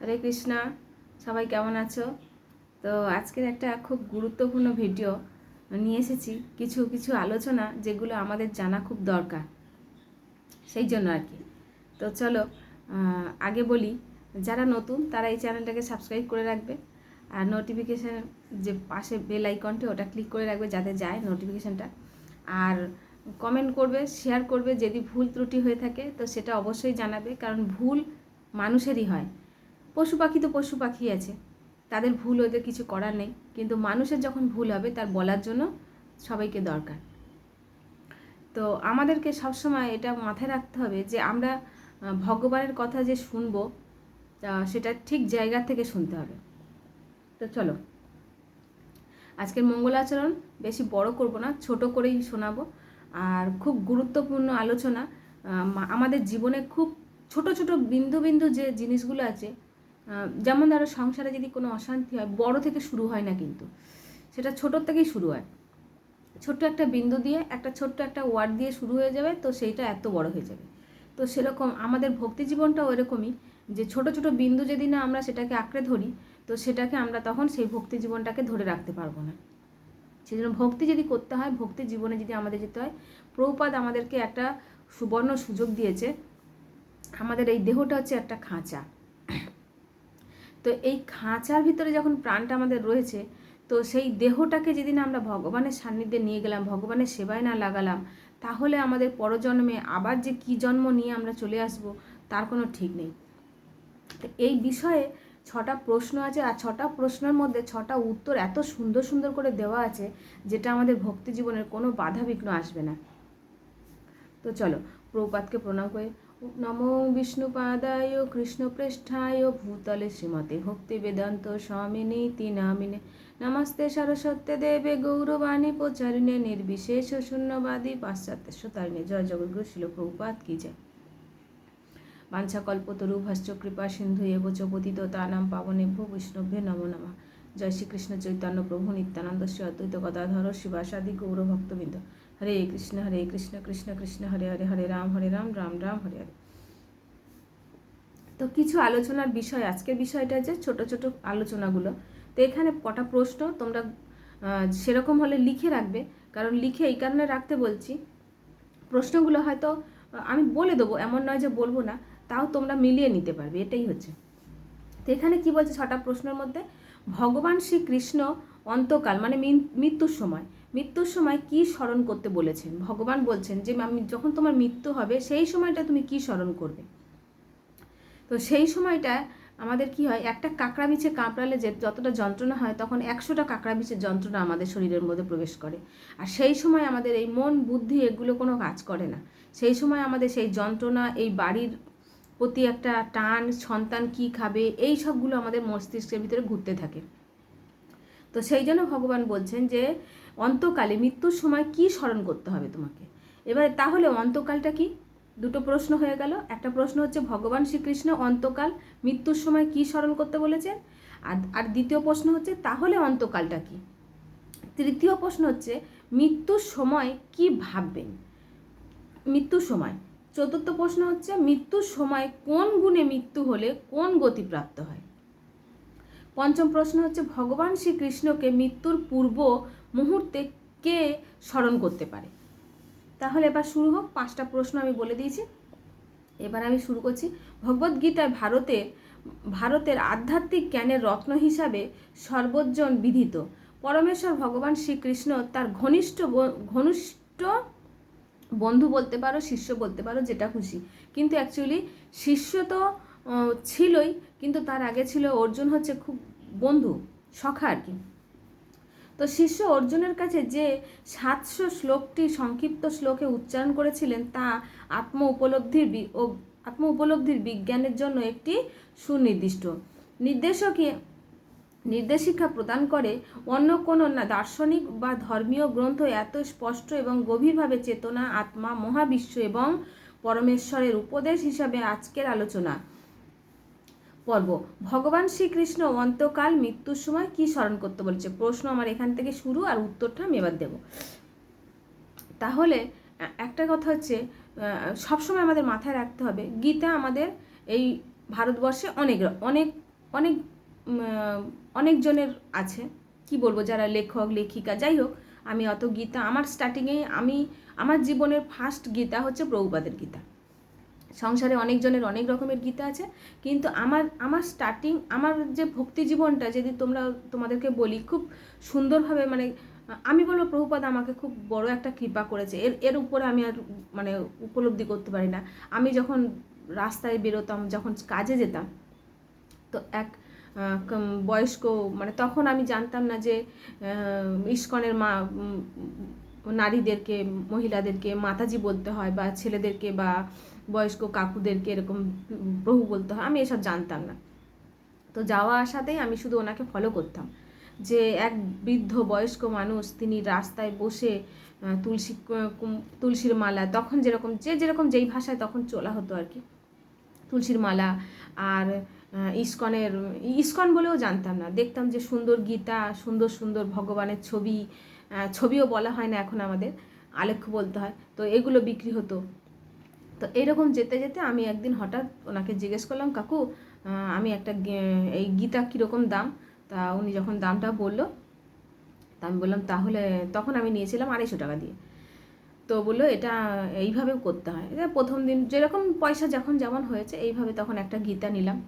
হরে কৃষ্ণা, সবাই কেমন আছো? তো আজকের একটা খুব গুরুত্বপূর্ণ ভিডিও নিয়ে এসেছি, কিছু কিছু আলোচনা যেগুলো আমাদের জানা খুব দরকার, সেই জন্য আর কি। তো চলো আগে বলি, যারা নতুন, তারা এই চ্যানেলটাকে সাবস্ক্রাইব করে রাখবে, আর নোটিফিকেশান যে পাশে বেল আইকনটা ওটা ক্লিক করে রাখবে যাতে যায় নোটিফিকেশানটা আর কমেন্ট করবে শেয়ার করবে যদি ভুল ত্রুটি হয়ে থাকে, তো সেটা অবশ্যই জানাবে, কারণ ভুল মানুষেরই হয়। পশু পাখি তো পশু পাখি আছে। তাদের ভুল ওদের কিছু করার নেই। কিন্তু মানুষের যখন ভুল হবে, তার বলার জন্য সবাইকে দরকার। তো আমাদেরকে সবসময় এটা মাথায় রাখতে হবে যে আমরা ভগবানের কথা যে শুনব সেটা ঠিক জায়গা থেকে শুনতে হবে। তো চলো, আজকের মঙ্গলাচরণ বেশি বড় করব না, ছোট করেই শোনাবো। আর খুব গুরুত্বপূর্ণ আলোচনা আমাদের জীবনে খুব ছোট ছোট বিন্দু বিন্দু যে জিনিসগুলো আছে যেমন ধরো সংসারে যদি কোনো অশান্তি হয়, বড় থেকে শুরু হয় না কিন্তু। সেটা ছোটোর থেকেই শুরু হয়। ছোট্ট একটা বিন্দু দিয়ে, একটা ছোট্ট একটা ওয়ার্ড দিয়ে শুরু হয়ে যাবে, তো সেইটা এত বড় হয়ে যাবে। তো সেরকম আমাদের ভক্তি জীবনটাও এরকমই, যে ছোট ছোট বিন্দু যদি না আমরা সেটাকে আঁকড়ে ধরি, তো সেটাকে আমরা তখন সেই ভক্তি জীবনটাকে ধরে রাখতে পারব না। সেই জন্য ভক্তি যদি করতে হয়, ভক্তি জীবনে যদি আমাদের যেতে হয়, প্রভুপাদ আমাদেরকে একটা সুবর্ণ সুযোগ দিয়েছে। আমাদের এই দেহটা হচ্ছে একটা খাঁচা। তো এই খাঁচার ভিতরে যখন প্রাণটা আমাদের রয়েছে, তো সেই দেহটাকে যেদিন আমরা ভগবানের সান্নিধ্যে নিয়ে গেলাম, ভগবানের সেবায় না লাগালাম, তাহলে আমাদের পরজন্মে আবার যে কি জন্ম নিয়ে আমরা চলে আসব, তার কোনো ঠিক নেই। তো এই বিষয়ে ছটা প্রশ্ন আছে, আর ছটা প্রশ্নের মধ্যে ছটা উত্তর এত সুন্দর সুন্দর করে দেওয়া আছে, যেটা আমাদের ভক্তি জীবনের কোনো বাধা বিঘ্ন আসবে না। তো চলো প্রভুপাতকে প্রণাম করে। নমো বিষ্ণুপাদায় কৃষ্ণপৃষ্ঠায় ভূতলে শ্রীমতে ভক্তি বেদান্ত স্বামিনী নামিনে নমস্তে সরস্বতী দেবে গৌরবাণী প্রচারিণে নির্বিশেষ শূন্যবাদী পাশ্চাত্য সুতারিণে জয় জগৎগুরু শিল প্রভুপাত কি যায় বাঞ্ছা কল্পতরু ভাষ্য কৃপা, সিন্ধু এব চ পতিত, তানাম পাবনেভ্য বৈষ্ণভ্যে নমো নমঃ। জয় শ্রীকৃষ্ণ চৈতন্য প্রভু নিত্যানন্দ শ্রী অদ্বৈত গদাধর শিবাসাদি গৌর ভক্তবৃন্দ হরে কৃষ্ণ হরে কৃষ্ণ কৃষ্ণ কৃষ্ণ, হরে হরে হরে রাম হরে রাম রাম রাম, হরে হরে। তো কিছু আলোচনার বিষয়, আজকের বিষয়টা যে ছোট ছোট আলোচনাগুলো। তো এখানে কটা প্রশ্ন, তোমরা সেরকম হলে লিখে রাখবে। কারণ লিখে এই কারণে রাখতে বলছি, প্রশ্নগুলো হয়তো আমি বলে দেবো, এমন নয় যে বলব না, তাও তোমরা মিলিয়ে নিতে পারবে, এটাই হচ্ছে। তো এখানে কি বলছে ছটা প্রশ্নের মধ্যে? ভগবান শ্রীকৃষ্ণ অন্তকাল মানে মৃত্যুর সময় মৃত্যুর সময় কি স্মরণ করতে বলেছেন? ভগবান বলছেন যে, আমি যখন তোমার মৃত্যু হবে, সেই সময়টা তুমি কি স্মরণ করবে? তো সেই সময়টা আমাদের কি হয়, একটা কাঁকড়া বিছে কাঁপড়ালে যে যতটা যন্ত্রণা হয় তখন একশোটা কাঁকড়া বিছের যন্ত্রণা আমাদের শরীরের মধ্যে প্রবেশ করে। আর সেই সময় আমাদের এই মন, বুদ্ধি এগুলো কোনো কাজ করে না। সেই সময় আমাদের সেই যন্ত্রণা, এই বাড়ির প্রতি একটা টান, সন্তান কি খাবে, এই সবগুলো আমাদের মস্তিষ্কের ভিতরে ঘুরতে থাকে। তো সেই জন্য ভগবান বলছেন যে, অন্তকালে মৃত্যুর সময় কি স্মরণ করতে হবে তোমাকে? এবারে তাহলে অন্তকালটা কি? দুটো প্রশ্ন হয়ে গেল। একটা প্রশ্ন হচ্ছে, ভগবান শ্রীকৃষ্ণ অন্তকাল মৃত্যুর সময় কি স্মরণ করতে বলেছেন? আর আর দ্বিতীয় প্রশ্ন হচ্ছে, তাহলে অন্তকালটা কি? তৃতীয় প্রশ্ন হচ্ছে, মৃত্যুর সময় কি ভাববেন? মৃত্যুর সময়। চতুর্থ প্রশ্ন হচ্ছে, মৃত্যুর সময় কোন গুণে মৃত্যু হলে কোন গতি প্রাপ্ত হয়? পঞ্চম প্রশ্ন হচ্ছে, ভগবান শ্রীকৃষ্ণকে মৃত্যুর পূর্ব মুহূর্তে কে স্মরণ করতে পারে? তাহলে এবার শুরু হোক পাঁচটা প্রশ্ন আমি বলে দিয়েছি। এবার আমি শুরু করছি। ভগবদ্গীতায় ভারতে, ভারতের আধ্যাত্মিক জ্ঞানের রত্ন হিসাবে সর্বজন বিধিত। পরমেশ্বর ভগবান শ্রীকৃষ্ণ তার ঘনিষ্ঠ ঘনিষ্ঠ বন্ধু বলতে পারো, শিষ্য বলতে পারো, যেটা খুশি। কিন্তু অ্যাকচুয়ালি শিষ্য তো ছিলই, কিন্তু তার আগে ছিল অর্জুন হচ্ছে খুব বন্ধু, সখা আর কি। তো শিষ্য অর্জুনের কাছে যে সাতশো শ্লোকটি সংক্ষিপ্ত শ্লোকে উচ্চারণ করেছিলেন তা আত্ম উপলব্ধির ও আত্ম উপলব্ধির বিজ্ঞানের জন্য একটি সুনির্দিষ্ট। নির্দেশকে নির্দেশিকা প্রদান করে অন্য কোনো না দার্শনিক বা ধর্মীয় গ্রন্থ এত স্পষ্ট এবং গভীরভাবে চেতনা, আত্মা, মহাবিশ্ব এবং পরমেশ্বরের উপদেশ হিসাবে আজকের আলোচনা। পর্ব। ভগবান শ্রীকৃষ্ণ অন্তকাল মৃত্যুর সময় কি স্মরণ করতে বলেছে? প্রশ্ন আমার এখান থেকে শুরু আর উত্তরটা আমি এবার দেব। তাহলে একটা কথা হচ্ছে সবসময় আমাদের মাথায় রাখতে হবে, গীতা আমাদের এই ভারতবর্ষে অনেক অনেক অনেক অনেকজনের আছে। কি বলব? যারা লেখক, লেখিকা, যাই হোক, আমি অত গীতা, আমার স্টার্টিংয়ে আমি, আমার জীবনের ফার্স্ট গীতা হচ্ছে প্রভুপাদের গীতা। সংসারে অনেকজনের অনেক রকমের গীতা আছে, কিন্তু আমার আমার স্টার্টিং আমার যে ভক্তি জীবনটা, যদি তোমরা তোমাদেরকে বলি, খুব সুন্দরভাবে মানে আমি বলব প্রভুপাদ আমাকে খুব বড় একটা কৃপা করেছে। এর এর উপরে আমি আর মানে উপলব্ধি করতে পারি না। আমি যখন রাস্তায় বেরোতাম, যখন কাজে যেতাম, তো এক বয়স্ক মানে তখন আমি জানতাম না যে ইস্কনের মা নারীদেরকে, মহিলাদেরকে মাতাজি বলতে হয় বা ছেলেদেরকে বা বয়স্ক কাকুদেরকে এরকম প্রভু বলতে হয়, আমি এসব জানতাম না। তো যাওয়া আসাতেই আমি শুধু ওনাকে ফলো করতাম। যে এক বৃদ্ধ বয়স্ক মানুষ, তিনি রাস্তায় বসে তুলসী তুলসীর মালা, তখন যেরকম, যে যেরকম যেই ভাষায় তখন চলা হতো আর কি। তুলসীর মালা আর ইস্কনের, ইস্কন বলেও জানতাম না। দেখতাম যে সুন্দর গীতা, সুন্দর সুন্দর ভগবানের ছবি ছবিও বলা হয় না এখন আমাদের, আলেখ্য বলতে হয়। তো এগুলো বিক্রি হতো। তো এরকম যেতে যেতে আমি একদিন হঠাৎ ওনাকে জিজ্ঞেস করলাম, কাকু আমি একটা এই গীতা কীরকম দাম? তা উনি যখন দামটা বলল, তা আমি বললাম, তাহলে তখন আমি নিয়েছিলাম আড়াইশো টাকা দিয়ে। তো বলল, এটা এইভাবেও করতে হয়। এটা প্রথম দিন যেরকম পয়সা যখন যেমন হয়েছে, এইভাবে তখন একটা গীতা নিলাম।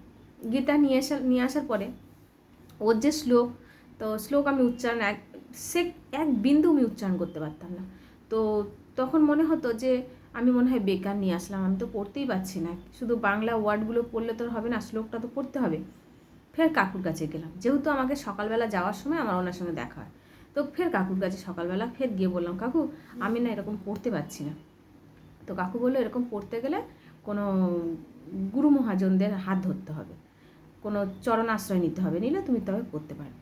গীতা নিয়ে আসার নিয়ে আসার পরে ওর যে শ্লোক, তো শ্লোক আমি উচ্চারণ এক, সে এক বিন্দু আমি উচ্চারণ করতে পারতাম না। তো তখন মনে হতো যে আমি মনে হয় বেকার নিয়ে আসলাম, আমি তো পড়তেই পারছি না। শুধু বাংলা ওয়ার্ডগুলো পড়লে তো হবে না শ্লোকটা তো পড়তে হবে। ফের কাকুর কাছে গেলাম। যেহেতু আমাকে সকালবেলা যাওয়ার সময় আমার ওনার সঙ্গে দেখা হয়, তো ফের কাকুর কাছে সকালবেলা ফের গিয়ে বললাম, কাকু, আমি না এরকম পড়তে পারছি না। তো কাকু বলল, এরকম পড়তে গেলে কোনো গুরু মহাজনদের হাত ধরতে হবে, কোনো চরণ আশ্রয় নিতে হবে, নিলে তুমি তবে পড়তে পারবে।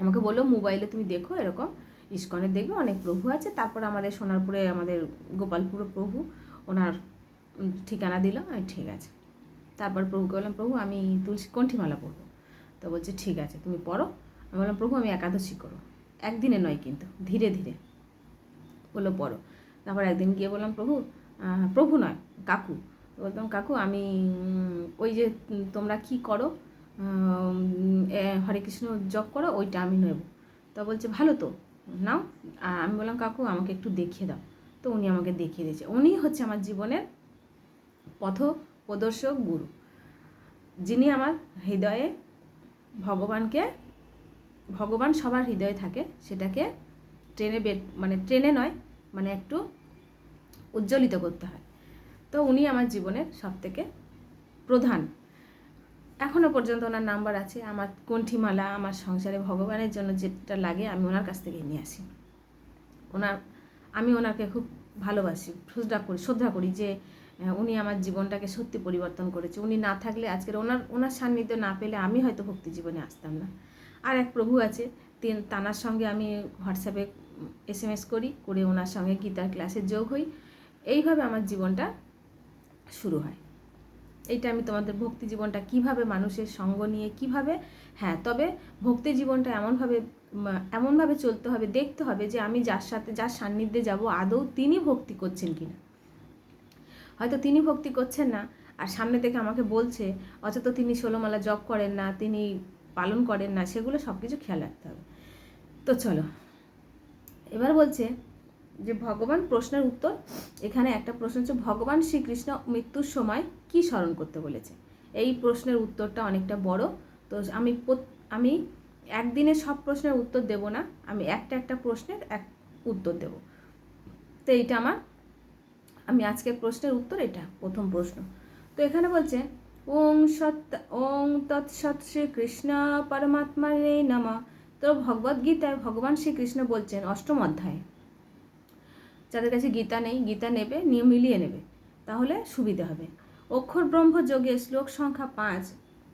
আমাকে বলল, মোবাইলে তুমি দেখো এরকম ইস্কনে দেখবে, অনেক প্রভু আছে। তারপর আমাদের সোনারপুরে, আমাদের গোপালপুরে প্রভু, ওনার ঠিকানা দিল, আমি ঠিক আছে। তারপর প্রভুকে বললাম, প্রভু, আমি তুলসী কণ্ঠিমালা পড়ব তো বলছে, ঠিক আছে, তুমি পড়ো আমি বললাম, প্রভু, আমি একাদশী করো। একদিনে নয় কিন্তু, ধীরে ধীরে বলল পড়ো তারপর একদিন গিয়ে বললাম, প্রভু প্রভু নয়, কাকু। বলতাম কাকু, আমি ওই যে তোমরা কি করো হরে কৃষ্ণ জপ করো, ওইটা আমি নেব। তা বলছে, ভালো তো। নাও আমি বললাম, কাকু, আমাকে একটু দেখিয়ে দাও। তো উনি আমাকে দেখিয়ে দিয়েছে। উনি হচ্ছে আমার জীবনের পথ প্রদর্শক গুরু। যিনি আমার হৃদয়ে ভগবানকে, ভগবান সবার হৃদয়ে থাকে, সেটাকে ট্রেনে বের মানে ট্রেনে নয় মানে একটু উজ্জ্বলিত করতে হয়। তো উনি আমার জীবনের সব থেকে প্রধান এখনও পর্যন্ত ওনার নাম্বার আছে, আমার কণ্ঠিমালা, আমার সংসারে ভগবানের জন্য যেটা লাগে আমি ওনার কাছ থেকে নিয়ে আসি। ওনার, আমি ওনাকে খুব ভালোবাসি, শ্রদ্ধা করি শ্রদ্ধা করি যে উনি আমার জীবনটাকে সত্যি পরিবর্তন করেছে। উনি না থাকলে আজকের ওনার ওনার সান্নিধ্য না পেলে আমি হয়তো ভক্তি জীবনে আসতাম না। আর এক প্রভু আছে, তিন, তানার সঙ্গে আমি হোয়াটসঅ্যাপে এস এম এস করি, করে ওনার সঙ্গে গীতার ক্লাসে যোগ হই। এইভাবে আমার জীবনটা শুরু হয়। এইটা আমি তোমাদের ভক্তি জীবনটা কীভাবে মানুষের সঙ্গ নিয়ে কীভাবে হ্যাঁ তবে ভক্তি জীবনটা এমনভাবে এমনভাবে চলতে হবে, দেখতে হবে যে আমি যার সাথে, যার সান্নিধ্যে যাব, আদৌ তিনি ভক্তি করছেন কিনা। হয়তো তিনি ভক্তি করছেন না, আর সামনে থেকে আমাকে বলছে, অথচ তিনি ষোলোমালা জপ করেন না, তিনি পালন করেন না, সেগুলো সব কিছু খেয়াল রাখতে হবে। তো চলো, এবার বলছে যে ভগবান প্রশ্নের উত্তর, এখানে একটা প্রশ্ন হচ্ছে, ভগবান শ্রীকৃষ্ণ মৃত্যুর সময় কি স্মরণ করতে বলেছে? এই প্রশ্নের উত্তরটা অনেকটা বড়। তো আমি আমি একদিনে সব প্রশ্নের উত্তর দেব না, আমি একটা একটা প্রশ্নের এক উত্তর দেব। তো এইটা আমার, আমি আজকের প্রশ্নের উত্তর, এটা প্রথম প্রশ্ন। তো এখানে বলছে, ওং সৎ, ওং তৎসৎ শ্রীকৃষ্ণ পরমাত্মা রে নমঃ। তো ভগবদ্গীতায় ভগবান শ্রীকৃষ্ণ বলছেন অষ্টম অধ্যায়ে। যাদের কাছে গীতা নেই, গীতা নেবে, নিয়ে মিলিয়ে নেবে, তাহলে সুবিধা হবে। অক্ষর ব্রহ্ম যোগে শ্লোক সংখ্যা পাঁচ,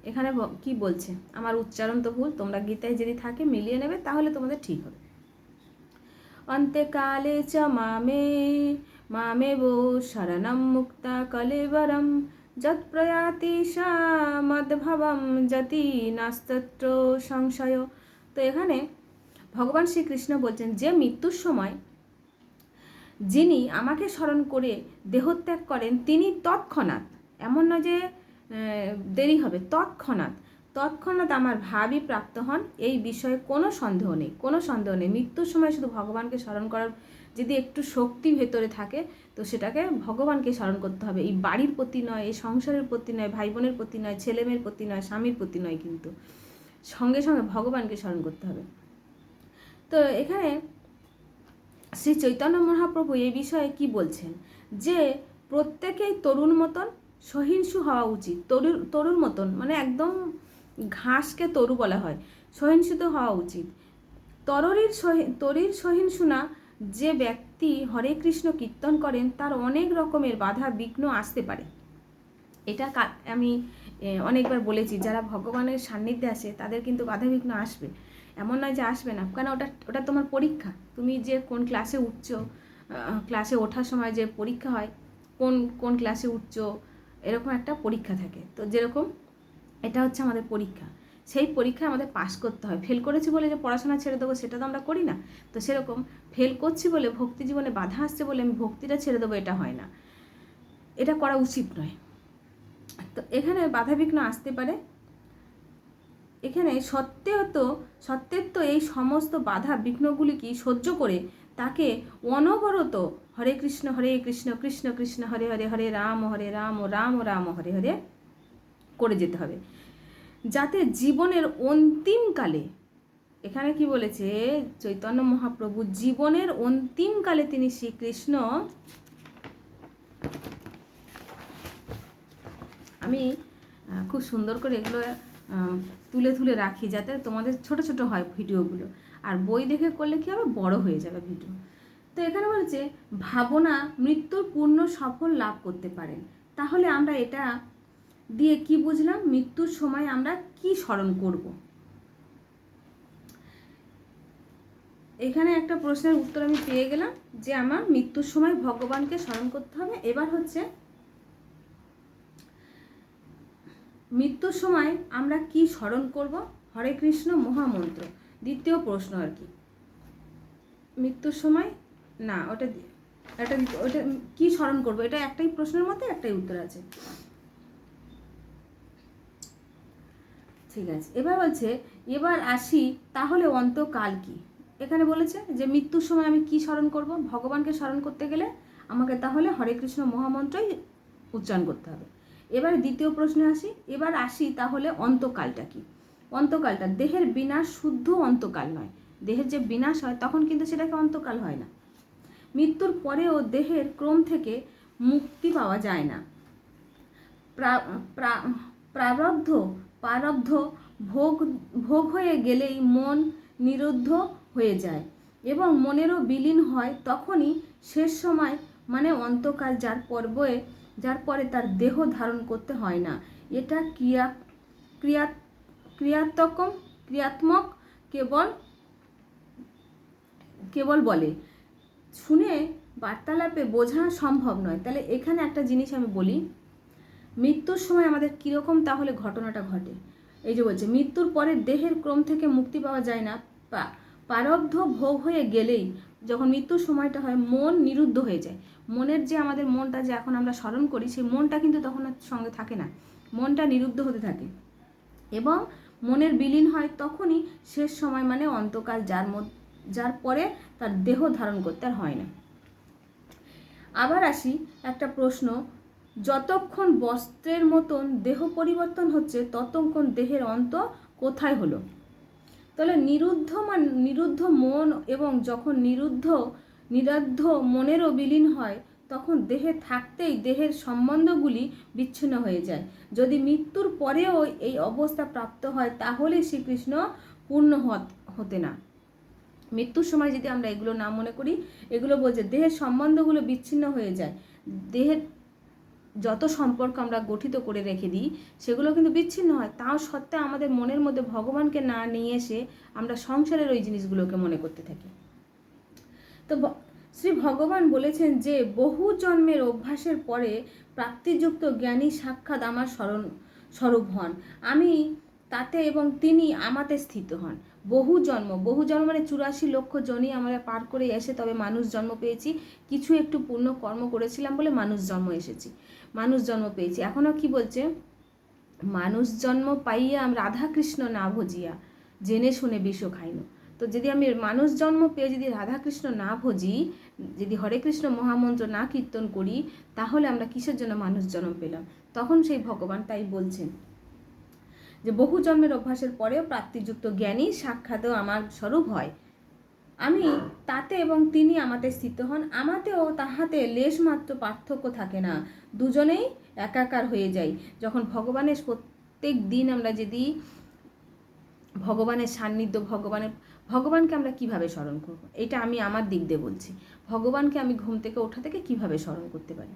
এখানে কি বলছে? আমার উচ্চারণ তো ভুল, তোমরা গীতায় যদি থাকে মিলিয়ে নেবে, তাহলে তোমাদের ঠিক হবে। অন্তেকালে চ মামে মামে বো শরণম মুক্তা কলেবরম, যৎ প্রয়াতি সা যতি নাস্তত্র সংশয়। তো এখানে ভগবান শ্রীকৃষ্ণ বলছেন, যে মৃত্যুর সময় যিনি আমাকে স্মরণ করে দেহত্যাগ করেন, তিনি তৎক্ষণাৎ, এমন নয় যে দেরি হবে, তৎক্ষণাৎ তৎক্ষণাৎ আমার ভাবই প্রাপ্ত হন, এই বিষয়ে কোনো সন্দেহ নেই, কোনো সন্দেহ নেই। মৃত্যুর সময় শুধু ভগবানকে স্মরণ করার যদি একটু শক্তি ভেতরে থাকে, তো সেটাকে ভগবানকে স্মরণ করতে হবে। এই বাড়ির প্রতি নয়, এই সংসারের প্রতি নয় ভাই বোনের প্রতি নয়, ছেলেমেয়ের প্রতি নয়, স্বামীর প্রতি নয় কিন্তু, সঙ্গে সঙ্গে ভগবানকে স্মরণ করতে হবে। তো এখানে শ্রী চৈতন্য মহাপ্রভু এই বিষয়ে কি বলছেন? যে প্রত্যেকেই তরুণ মতন সহিংসু হওয়া উচিত। তরুর তরুর মতন মানে একদম ঘাসকে তরু বলা হয়, সহিংসিত হওয়া উচিত। তরুরীর সহি, তরির সহিংসু না, যে ব্যক্তি হরে কৃষ্ণ কীর্তন করেন, তার অনেক রকমের বাধা, বিঘ্ন আসতে পারে। এটা আমি অনেকবার বলেছি, যারা ভগবানের সান্নিধ্যে আসে, তাদের কিন্তু বাধা বিঘ্ন আসবে। এমন নয় যে আসবে না। কেন ওটা ওটা তোমার পরীক্ষা। তুমি যে কোন ক্লাসে উঠছো ক্লাসে ওঠার সময় যে পরীক্ষা হয়, কোন কোন ক্লাসে উঠছো, এরকম একটা পরীক্ষা থাকে। তো যেরকম এটা হচ্ছে আমাদের পরীক্ষা। সেই পরীক্ষায় আমাদের পাশ করতে হয়। ফেল করেছি বলে যে পড়াশোনা ছেড়ে দেবো, সেটা তো আমরা করি না। তো সেরকম ফেল করছি বলে ভক্তি জীবনে বাধা আসছে বলে আমি ভক্তিটা ছেড়ে দেবো, এটা হয় না। এটা করা উচিত নয়। তো এখানে বাধাবিঘ্ন আসতে পারে। এখানে সত্ত্বেও তো এই সমস্ত বাধা বিঘ্নগুলিকে সহ্য করে তাকে অনবরত হরে কৃষ্ণ হরে কৃষ্ণ কৃষ্ণ কৃষ্ণ, হরে হরে হরে রাম হরে রাম রাম রাম, হরে হরে করে যেতে হবে। যাতে জীবনের অন্তিমকালে এখানে কি বলেছে? চৈতন্য মহাপ্রভু জীবনের অন্তিমকালে তিনি শ্রীকৃষ্ণ, আমি খুব সুন্দর করে এগুলো তুলে তুলে রাখি যাতে তোমাদের ছোট ছোট হয় ভিডিওগুলো। আর বই দেখে করলে কি হবে? বড় হয়ে যাবে ভিডিও। তো এখানে বলছে, ভাবনা মৃত্যুর পূর্ণ সফল লাভ করতে পারেন তাহলে আমরা এটা দিয়ে কি বুঝলাম? মৃত্যুর সময় আমরা কি স্মরণ করব? এখানে একটা প্রশ্নের উত্তর আমি পেয়ে গেলাম যে আমার মৃত্যুর সময় ভগবানকে স্মরণ করতে হবে। এবার হচ্ছে মৃত্যুর সময় আমরা কি স্মরণ করব? হরে কৃষ্ণ মহামন্ত্র। দ্বিতীয় প্রশ্ন আর কি? মৃত্যুর সময়? না, ওটা এটা ওটা কি স্মরণ করব? এটা একটাই প্রশ্নের মধ্যে একটাই উত্তর আছে। ঠিক আছে, এবার বলছে, এবার আসি, তাহলে অন্তকাল কি? এখানে বলেছে যে মৃত্যুর সময় আমি কি স্মরণ করব? ভগবানকে স্মরণ করতে গেলে আমাকে তাহলে হরে কৃষ্ণ মহামন্ত্রই উচ্চারণ করতে হবে। এবার দ্বিতীয় প্রশ্নে আসি। এবার আসি তাহলে অন্তকালটা কি? অন্তকালটা দেহের বিনাশ শুদ্ধ অন্তকাল নয়। দেহের যে বিনাশ হয় তখন কিন্তু সেটাকে অন্তকাল হয় না। মৃত্যুর পরেও দেহের ক্রম থেকে মুক্তি পাওয়া যায় না। প্রা- প্রা- প্রারব্ধ প্রারব্ধ ভোগ ভোগ হয়ে গেলেই মন নিরুদ্ধ হয়ে যায় এবং মনেরও বিলীন হয় তখনই শেষ সময় মানে অন্তকাল যার পর্বে যার পরে তার দেহ ধারণ করতে হয় না। এটা ক্রিয়া ক্রিয়া ক্রিয়াত্মক ক্রিয়াত্মক কেবল কেবল বলে। শুনে বার্তালাপে বোঝা সম্ভব নয়। তাহলে এখানে একটা জিনিস আমি বলি। মৃত্যুর সময় আমাদের কীরকম তাহলে ঘটনাটা ঘটে? এই যে বলছে, মৃত্যুর পরে দেহের ক্রম থেকে মুক্তি পাওয়া যায় না পা- প্রারব্ধ ভোগ হয়ে গেলেই যখন মৃত্যুর সময়টা হয়, মন নিরুদ্ধ হয়ে যায়। মনের যে আমাদের মনটা যে এখন আমরা স্মরণ করি, সেই মনটা কিন্তু তখন সঙ্গে থাকে না। মনটা নিরুদ্ধ হতে থাকে। এবং মনের বিলীন হয় তখনই শেষ সময় মানে অন্তকাল, যার যার পরে তার দেহ ধারণ করতে আর হয় না। আবার আসি একটা প্রশ্ন, যতক্ষণ বস্ত্রের মতন দেহ পরিবর্তন হচ্ছে, ততক্ষণ দেহের অন্ত কোথায় হলো? তাহলে নিরুদ্ধ মান, নিরুদ্ধ মন এবং যখন নিরুদ্ধ নিরুদ্ধ মনেরও বিলীন হয়, তখন দেহে থাকতেই দেহের সম্বন্ধগুলি বিচ্ছিন্ন হয়ে যায়। যদি মৃত্যুর পরেও এই অবস্থা প্রাপ্ত হয়, তাহলে শ্রীকৃষ্ণ পূর্ণ হত- না। মৃত্যুর সময় যদি আমরা এগুলো না মনে করি, এগুলো বলছে দেহের সম্বন্ধগুলো বিচ্ছিন্ন হয়ে যায়। দেহের যত সম্পর্ক আমরা গঠিত করে রেখে দিই, সেগুলো কিন্তু বিচ্ছিন্ন হয়। তাও সত্ত্বেও আমাদের মনের মধ্যে ভগবানকে না নিয়ে এসে আমরা সংসারের ওই জিনিসগুলোকে মনে করতে থাকি। তো শ্রী ভগবান বলেছেন যে, বহু জন্মের অভ্যাসের পরে প্রাপ্তিযুক্ত জ্ঞানী সাক্ষাৎ আমার স্মরণ, স্বরূপ হন। আমি তাতে এবং তিনি আমাতে স্থিত হন। বহু জন্ম বহু জন্ম মানে চুরাশি লক্ষ জনই আমরা পার করে এসে তবে মানুষ জন্ম পেয়েছি। কিছু একটু পূর্ণ কর্ম করেছিলাম বলে মানুষ জন্ম এসেছি। মানুষ জন্ম পেয়েছি। এখনও কি বলছে? মানুষ জন্ম পাইয়া রাধা কৃষ্ণ না ভজিয়া, জেনে শুনে বিষ খাইনু। তো যদি আমি মানুষ জন্ম পেয়ে যদি রাধাকৃষ্ণ না ভজি, যদি হরে কৃষ্ণ মহামন্ত্র না কীর্তন করি, তাহলে আমরা কিসের জন্য মানুষ জন্ম পেলাম? তখন সেই ভগবান তাই বলছেন যে, বহু জন্মের অভ্যাসের পরেও প্রাপ্তিযুক্ত জ্ঞানী সাক্ষাতেও আমার স্বরূপ হয়। আমি তাতে এবং তিনি আমাতে স্থিত হন, আমাতেও তাহাতে লেশ মাত্র পার্থক্য থাকে না। দুজনেই একাকার হয়ে যাই। যখন ভগবানের প্রত্যেক দিন আমরা যদি ভগবানের সান্নিধ্য, ভগবানের, ভগবানকে আমরা কীভাবে স্মরণ করব? এটা আমি আমার দিক দিয়ে বলছি। ভগবানকে আমি ঘুম থেকে ওঠা থেকে কীভাবে স্মরণ করতে পারি?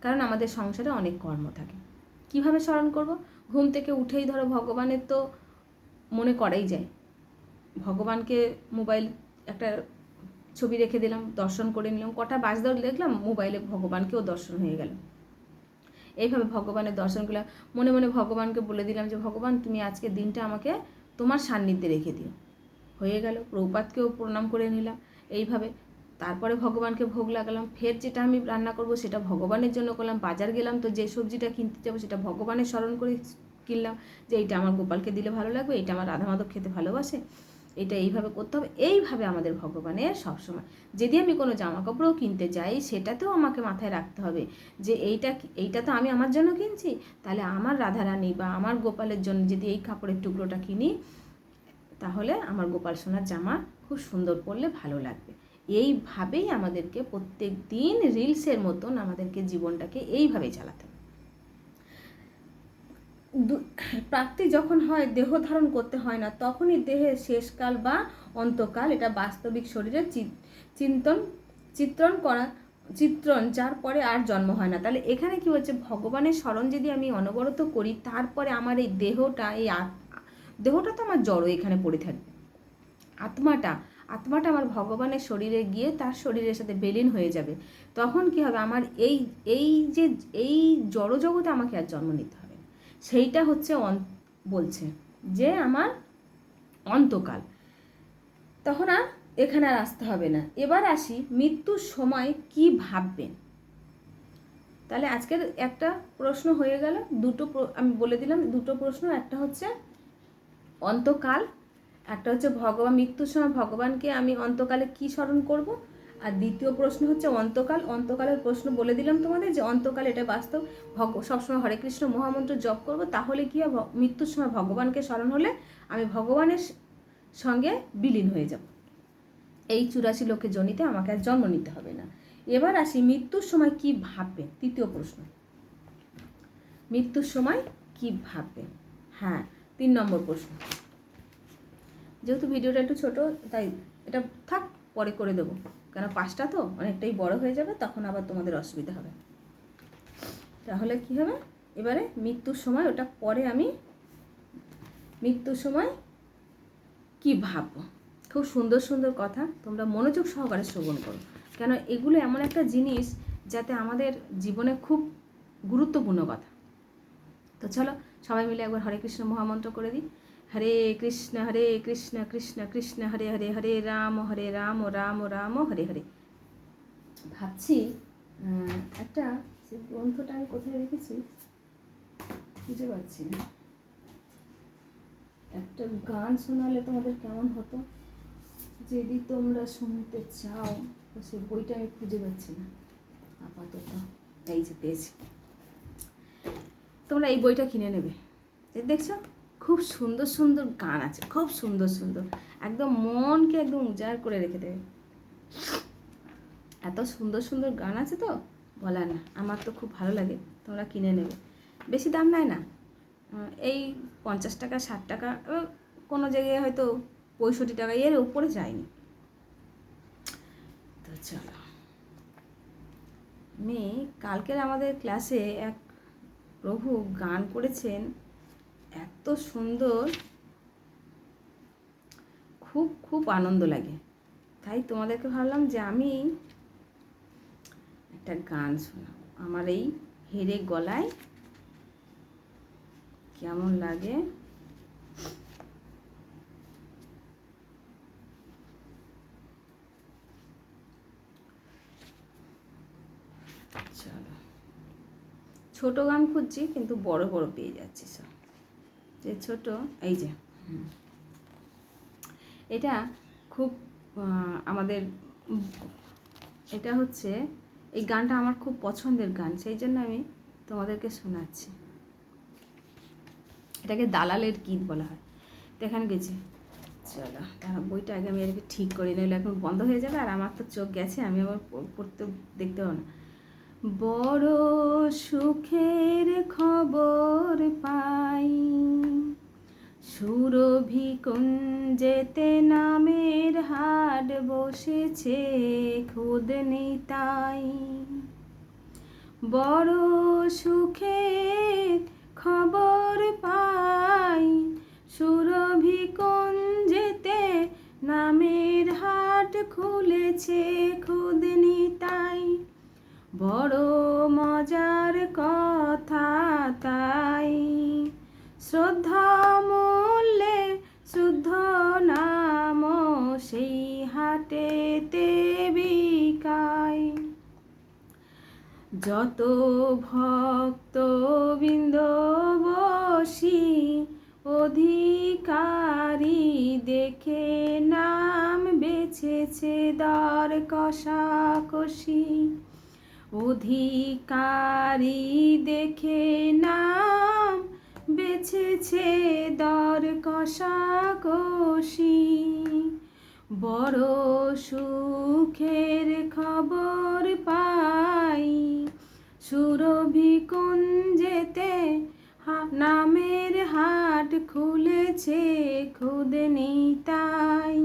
কারণ আমাদের সংসারে অনেক কর্ম থাকে। কীভাবে স্মরণ করব? ঘুম থেকে উঠেই ধরো ভগবানের তো মনে করাই যায়। ভগবানকে মোবাইল ছবি রেখে দিলাম, দর্শন করে নিলাম, কটা বাজতে দেখলাম মোবাইলে ভগবানকেও দর্শন হয়ে গেল। এইভাবে ভগবানের দর্শন করলাম মনে মনে ভগবানকে বলে দিলাম যে, ভগবান, তুমি আজকে দিনটা আমাকে তোমার সান্নিধ্যে রেখে দিও। হয়ে গেল প্রভুপাতকেও প্রণাম করে নিলাম। এইভাবে তারপরে ভগবানকে ভোগ লাগালাম। ফের যেটা আমি রান্না করব সেটা ভগবানের জন্য করলাম। বাজার গেলাম তো যে সবজিটা কিনতে যাব সেটা ভগবানের স্মরণ করে কিনলাম যে, এইটা আমার গোপালকে দিলে ভালো লাগবে, এইটা আমার রাধা মাধব খেতে ভালোবাসে। এটা এইভাবে করতে হবে। এইভাবে আমাদের ভগবানের সবসময়, যদি আমি কোনো জামা কাপড়ও কিনতে যাই, সেটাতেও আমাকে মাথায় রাখতে হবে যে এইটা এইটা তো আমি আমার জন্য কিনছি, তাহলে আমার রাধারানী বা আমার গোপালের জন্য যদি এই কাপড়ের টুকরোটা কিনি, তাহলে আমার গোপাল সোনার জামা খুব সুন্দর পরলে ভালো লাগবে। এইভাবেই আমাদেরকে প্রত্যেক দিন রিলসের মতন আমাদেরকে জীবনটাকে এইভাবে চালাতে প্রাপ্তি যখন হয়, দেহ ধারণ করতে হয় না, তখনই দেহের শেষকাল বা অন্তকাল এটা বাস্তবিক শরীরের চিন্তন, চিত্রণ করা, চিত্রণ, যার পরে আর জন্ম হয় না। তাহলে এখানে কি হচ্ছে ভগবানের স্মরণ যদি আমি অনবরত করি, তারপরে আমার এই দেহটা এই দেহটা তো আমার জড়ো এখানে পড়ে থাকবে। আত্মাটা আত্মাটা আমার ভগবানের শরীরে গিয়ে তার শরীরের সাথে বেলিন হয়ে যাবে। তখন কি হবে? আমার এই এই যে, এই জড় জগতে আমাকে আর জন্ম নিতে সেইটা হচ্ছে অন, বলছে যে আমার অন্তকাল। তখন আর এখানে আর আসতে হবে না। এবার আসি মৃত্যুর সময় কি ভাববেন? তাহলে আজকের একটা প্রশ্ন হয়ে গেল, দুটো আমি বলে দিলাম, দুটো প্রশ্ন। একটা হচ্ছে অন্তকাল, একটা হচ্ছে ভগবান, মৃত্যুর সময় ভগবানকে আমি অন্তকালে কি স্মরণ করব? আর দ্বিতীয় প্রশ্ন হচ্ছে অন্তকাল। অন্তকালের প্রশ্ন বলে দিলাম তোমাদের যে অন্তকাল এটা বাস্তব। ভগ সবসময় হরে কৃষ্ণ মহামন্ত্র জপ করব, তাহলে কি হয় মৃত্যুর সময় ভগবানকে স্মরণ হলে আমি ভগবানের সঙ্গে বিলীন হয়ে যাব। এই চুরাশি লোকে জনিতে আমাকে আর জন্ম নিতে হবে না। এবার আসি মৃত্যুর সময় কি ভাববে? তৃতীয় প্রশ্ন। মৃত্যুর সময় কি ভাববে? হ্যাঁ তিন নম্বর প্রশ্ন। যেহেতু ভিডিওটা একটু ছোট, তাই এটা থাক, পরে করে দেবো। কেন পাঁচটা তো? অনেকটাই বড় হয়ে যাবে, তখন আবার তোমাদের অসুবিধা হবে। তাহলে কি হবে? এবারে মৃত্যুর সময়, ওটা পরে আমি মৃত্যুর সময় কি ভাববো? খুব সুন্দর সুন্দর কথা, তোমরা মনোযোগ সহকারে শ্রবণ করো। কেন এগুলো এমন একটা জিনিস যাতে আমাদের জীবনে খুব গুরুত্বপূর্ণ কথা। তো চলো, সবাই মিলে একবার হরে কৃষ্ণ মহামন্ত্র করে দিই। হরে কৃষ্ণ হরে কৃষ্ণ কৃষ্ণ কৃষ্ণ, হরে হরে হরে রাম হরে রাম রাম রাম, হরে হরে। ভাবছি একটা সে গ্রন্থটা আমি কোথায় রেখেছি বুঝতে পারছি না। একটা গান শোনালে তোমাদের কেমন হতো? যদি তোমরা শুনতে চাও, তো সে বইটা আমি খুঁজে পাচ্ছি না। আপাতত, এই যে পেয়েছি। তোমরা এই বইটা কিনে নেবে। দেখছ? খুব সুন্দর সুন্দর গান আছে, খুব সুন্দর সুন্দর। একদম মনকে একদম উজাড় করে রেখে দেবে। এত সুন্দর সুন্দর গান আছে তো, বলার না, আমার তো খুব ভালো লাগে, তোমরা কিনে নেবে। বেশি দাম নেয় না এই পঞ্চাশ টাকা, ষাট টাকা কোনো জায়গায় হয়তো পঁয়ষট্টি টাকা, এর উপরে যায়নি। তো চলো। মেয়ে, কালকের আমাদের ক্লাসে এক প্রভু গান করেছেন এত সুন্দর। খুব খুব আনন্দ লাগে। তাই তোমাদেরকে ভাবলাম যে আমি একটা গান শোনাব। আমার এই হেরে গলায় কেমন লাগে? ছোট গান খুঁজছি, কিন্তু বড় বড় পেয়ে যাচ্ছি সব। যে ছোট, এই যে এটা খুব আমাদের, এটা হচ্ছে, এই গানটা আমার খুব পছন্দের গান, সেই জন্য আমি তোমাদেরকে শোনাচ্ছি। এটাকে দালালের গীত বলা হয়। দেখান গেছি। চলো বইটা আগে আমি আজকে ঠিক করি নিলে এখন বন্ধ হয়ে যাবে, আর আমার তো চোখ গেছে, আমি আবার পড়তে, দেখতে পাবো না। বড় সুখের খবর পাই। সুরভি কুঞ্জেতে নামের হাট বসেছে, খুদ নিতাই বড় সুখের খবর পাই, সুরভি কুঞ্জেতে নামের হাট খুলেছে। যত ভক্ত বৃন্দ বসি, অধিকারী দেখে নাম বেছেছে দর কষাকষি। অধিকারী দেখে নাম বেছেছে দর কষাকষি। বড় সুখের খবর পাই সুরভি কুঞ্জেতে নামের হাট খুলেছে খুদ নিতাই।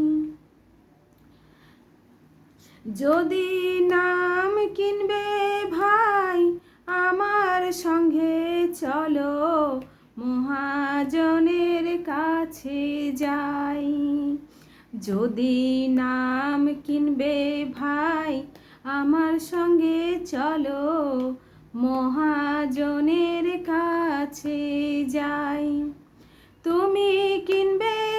যদি নাম কিনবে ভাই, আমার সঙ্গে চলো মহাজনের কাছে যাই। যদি নাম কিনবে ভাই, আমার সঙ্গে চলো মহাজনের কাছে যাই। তুমি কিনবে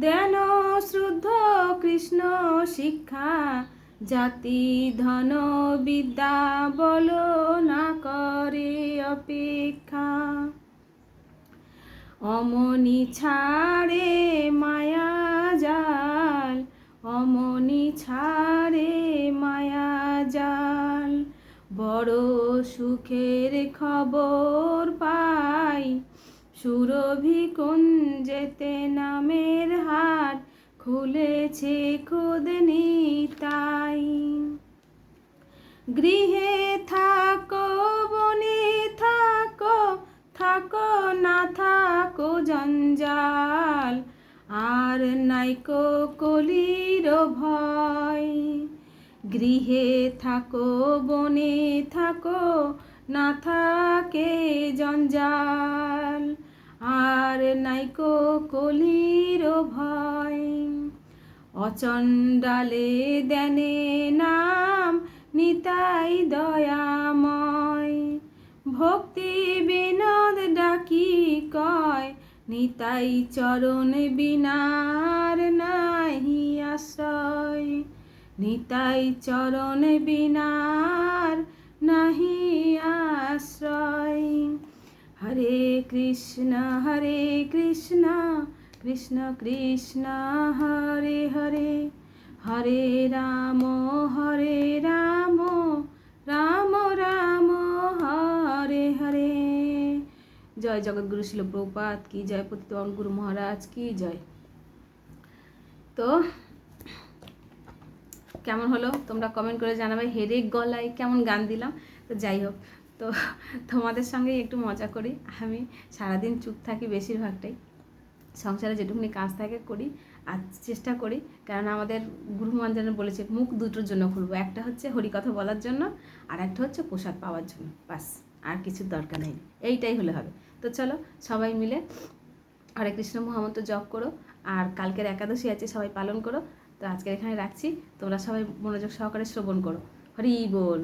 দেন শ্রুদ্ধ, কৃষ্ণ, শিক্ষা, জাতি, ধন, বিদ্যা, বল না করে অপেক্ষা। অমনি ছাড়ে মায়া জাল, অমনি ছাড়ে মায়া জাল। বড় সুখের খবর পাই সুরভি কুঞ্জেতে নামের হাট খুলেছে খুদ নিতাই। গৃহে থাকো, বনে থাকো থাকো না থাকো জঞ্জাল, আর নাইকো কলির ভয়। গৃহে থাকো, বনে থাকো, না থাকে জঞ্জাল আর নাইকো কলির ভয়। অচণ্ডালে দেনে নাম, নিতাই দয়াময়। ভক্তি বিনোদ ডাকি কয়, নিতাই চরণ বিনার নাহি আশ্রয়। নিতাই চরণ বিনার নাহি আশ্রয়। হরে কৃষ্ণ হরে কৃষ্ণ কৃষ্ণ কৃষ্ণ, হরে হরে। হরে রাম হরে রাম রাম রাম, হরে হরে। জয় জগৎগুরু শিল প্রপাত কি জয় পতিত গুরু মহারাজ, কি জয়। তো কেমন হলো? তোমরা কমেন্ট করে জানাবে। হেরে গলায় কেমন গান দিলাম? তো যাই হোক। তো তোমাদের সঙ্গে একটু মজা করি। আমি সারাদিন চুপ থাকি বেশিরভাগটাই। সংসারে যেটুকুনি কাজ থাকে করি আর চেষ্টা করি, কারণ আমাদের গুরু মহাজন বলেছে, মুখ দুটোর জন্য খুলবো। একটা হচ্ছে হরিকথা বলার জন্য, আর একটা হচ্ছে প্রসাদ পাওয়ার জন্য। বাস, আর কিছুর দরকার নেই। এইটাই হলে হবে। তো চলো, সবাই মিলে হরে কৃষ্ণ মহামন্ত্র জপ করো, আর কালকের একাদশী আছে, সবাই পালন করো। তো আজকের এখানে রাখছি। তোমরা সবাই মনোযোগ সহকারে শ্রবণ করো। হরি বল।